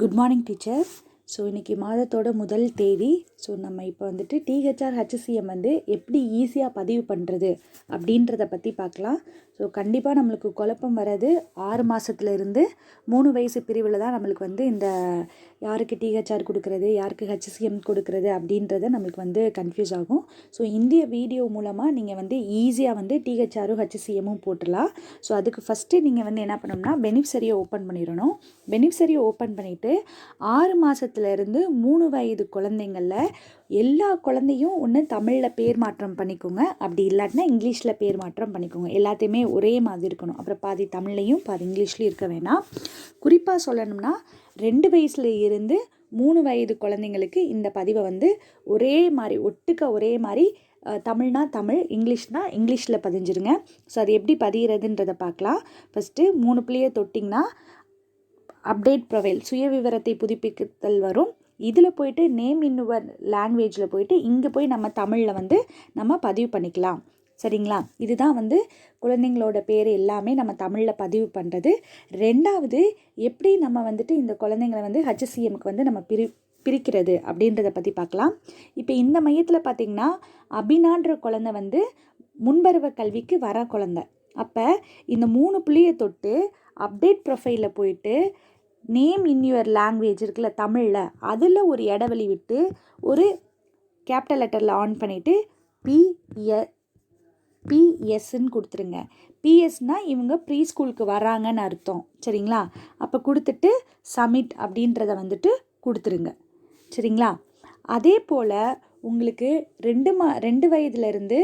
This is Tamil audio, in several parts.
குட் மார்னிங் டீச்சர் ஸோ இன்றைக்கி மாதத்தோட முதல் தேதி. ஸோ நம்ம இப்போ வந்துட்டு டிஹெச்ஆர் ஹச்சிசிஎம் வந்து எப்படி ஈஸியாக பதிவு பண்ணுறது அப்படின்றத பற்றி பார்க்கலாம். ஸோ கண்டிப்பாக நம்மளுக்கு குழப்பம் வர்றது ஆறு மாதத்துலேருந்து மூணு வயசு பிரிவில் தான் நம்மளுக்கு வந்து இந்த யாருக்கு டிஹெச்ஆர் கொடுக்குறது யாருக்கு ஹெச்சிசிஎம் கொடுக்குறது அப்படின்றத நம்மளுக்கு வந்து கன்ஃபியூஸ் ஆகும். ஸோ இந்திய வீடியோ மூலமாக நீங்கள் வந்து ஈஸியாக வந்து டிஹெச்ஆரும் ஹெச்சிசிஎம்மும் போட்டுடலாம் ஸோ அதுக்கு ஃபஸ்ட்டு நீங்கள் வந்து என்ன பண்ணணும்னா பெனிஃபிஷரியை ஓப்பன் பண்ணிடணும். பெனிஃபிஷரியை ஓப்பன் பண்ணிவிட்டு ஆறு மாதத்துலேருந்து மூணு வயது குழந்தைங்களில் எல்லா குழந்தையும் ஒன்று தமிழில் பேர் மாற்றம் பண்ணிக்கோங்க. அப்படி இல்லாட்டினா இங்கிலீஷில் பேர் மாற்றம் பண்ணிக்கோங்க. எல்லாத்தையுமே ஒரே மாதிரி இருக்கணும். அப்புறம் பாதி தமிழ்லையும் பாதி இங்கிலீஷ்லையும் இருக்க வேணாம். குறிப்பாக சொல்லணும்னா ரெண்டு வயசுல இருந்து மூணு வயது குழந்தைங்களுக்கு இந்த பதிவை வந்து ஒரே மாதிரி ஒட்டுக்க ஒரே மாதிரி தமிழ்னா தமிழ் இங்கிலீஷ்னா இங்கிலீஷில் பதிஞ்சிருங்க. ஸோ அது எப்படி பதிகிறதுன்றதை பார்க்கலாம். ஃபஸ்ட்டு மூணு பிள்ளைய தொட்டிங்கன்னா அப்டேட் ப்ரொவைல் சுய விவரத்தை புதுப்பித்தல் வரும். இதில் போயிட்டு நேம் இன்னுவர் லாங்குவேஜில் போயிட்டு இங்கே போய் நம்ம தமிழில் வந்து நம்ம பதிவு பண்ணிக்கலாம். சரிங்களா? இதுதான் வந்து குழந்தைங்களோட பேர் எல்லாமே நம்ம தமிழில் பதிவு பண்ணுறது ரெண்டாவது எப்படி நம்ம வந்துட்டு இந்த குழந்தைங்களை வந்து ஹச்சிசிஎம்க்கு வந்து நம்ம பிரி பிரிக்கிறது அப்படின்றத பற்றி பார்க்கலாம். இப்போ இந்த மையத்தில் பார்த்திங்கன்னா அபினான்ற குழந்தை வந்து முன்பருவ கல்விக்கு வர குழந்தை. அப்போ இந்த மூணு புள்ளிய தொட்டு அப்டேட் ப்ரொஃபைலில் போயிட்டு நேம் இன் யுவர் லாங்குவேஜ் இருக்குல்ல தமிழில் அதில் ஒரு இடைவெளி விட்டு ஒரு கேபிட்டல் லெட்டரில் ஆன் பண்ணிவிட்டு பிஎ பிஎஸ்ன்னு கொடுத்துருங்க. பிஎஸ்னால் இவங்க ப்ரீ ஸ்கூலுக்கு வராங்கன்னு அர்த்தம். சரிங்களா? அப்போ கொடுத்துட்டு சமிட் அப்படின்றத வந்துட்டு கொடுத்துருங்க. சரிங்களா? அதே போல் உங்களுக்கு ரெண்டு மா ரெண்டு வயதுலேருந்து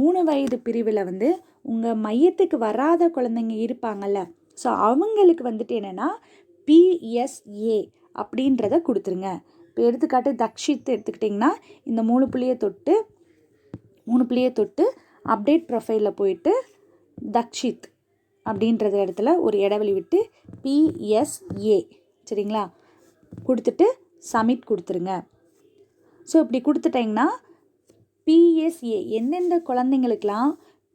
மூணு வயது பிரிவில் வந்து உங்கள் மையத்துக்கு வராத குழந்தைங்க இருப்பாங்கல்ல. ஸோ அவங்களுக்கு வந்துட்டு என்னென்னா பிஎஸ்ஏ அப்படின்றத கொடுத்துருங்க. இப்போ எடுத்துக்காட்டு தக்ஷித் எடுத்துக்கிட்டிங்கன்னா இந்த மூணு புள்ளியை தொட்டு மூணு புள்ளியை தொட்டு அப்டேட் ப்ரொஃபைலில் போயிட்டு தக்ஷித் அப்படின்றது இடத்துல ஒரு இடைவெளி விட்டு பிஎஸ்ஏ சரிங்களா? கொடுத்துட்டு சமிட் கொடுத்துருங்க. ஸோ இப்படி கொடுத்துட்டிங்கன்னா பிஎஸ்ஏ எந்தெந்த குழந்தைங்களுக்கெல்லாம்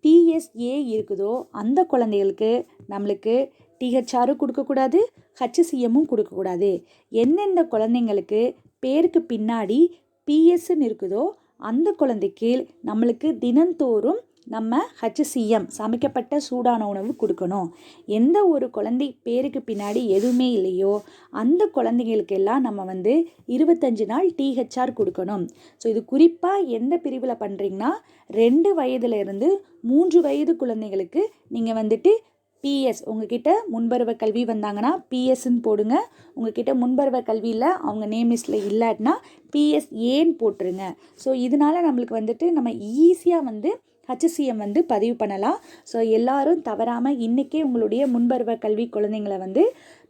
பிஎஸ்ஏ இருக்குதோ அந்த குழந்தைகளுக்கு நம்மளுக்கு டிஹெச்ஆரும் கொடுக்கக்கூடாது ஹச்சிசிஎம்மும் கொடுக்கக்கூடாது. எந்தெந்த குழந்தைங்களுக்கு பேருக்கு பின்னாடி பிஎஸ்ன்னு இருக்குதோ அந்த குழந்தைக்கு நம்மளுக்கு தினந்தோறும் நம்ம ஹச்சிசிஎம் சமைக்கப்பட்ட சூடான உணவு கொடுக்கணும். எந்த ஒரு குழந்தை பேருக்கு பின்னாடி எதுவுமே இல்லையோ அந்த குழந்தைங்களுக்கெல்லாம் நம்ம வந்து இருபத்தஞ்சு நாள் டிஹெச்ஆர் கொடுக்கணும். ஸோ இது குறிப்பாக எந்த பிரிவில் பண்ணுறீங்கன்னா ரெண்டு வயதுலேருந்து மூன்று வயது குழந்தைகளுக்கு நீங்கள் வந்துட்டு பிஎஸ் உங்ககிட்ட முன்பருவ கல்வி வந்தாங்கன்னா பிஎஸ்ன்னு போடுங்க. உங்ககிட்ட முன்பருவ கல்வியில் அவங்க நேம் லிஸ்ட்டில் இல்லாட்டினா பிஎஸ் ஏன்னு போட்டுருங்க. ஸோ இதனால நம்மளுக்கு வந்துட்டு நம்ம ஈஸியாக வந்து ஹச்சிசிஎம் வந்து பதிவு பண்ணலாம். ஸோ எல்லாரும் தவறாமல் இன்றைக்கே உங்களுடைய முன்பருவ கல்வி குழந்தைங்களை வந்து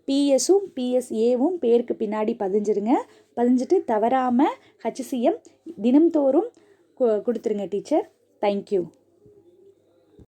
பிஎஸும் பிஎஸ்ஏவும் பேருக்கு பின்னாடி பதிஞ்சிருங்க. பதிஞ்சிட்டு தவறாமல் ஹச்சிசிஎம் தினம்தோறும் கொடுத்துருங்க டீச்சர். தேங்க்யூ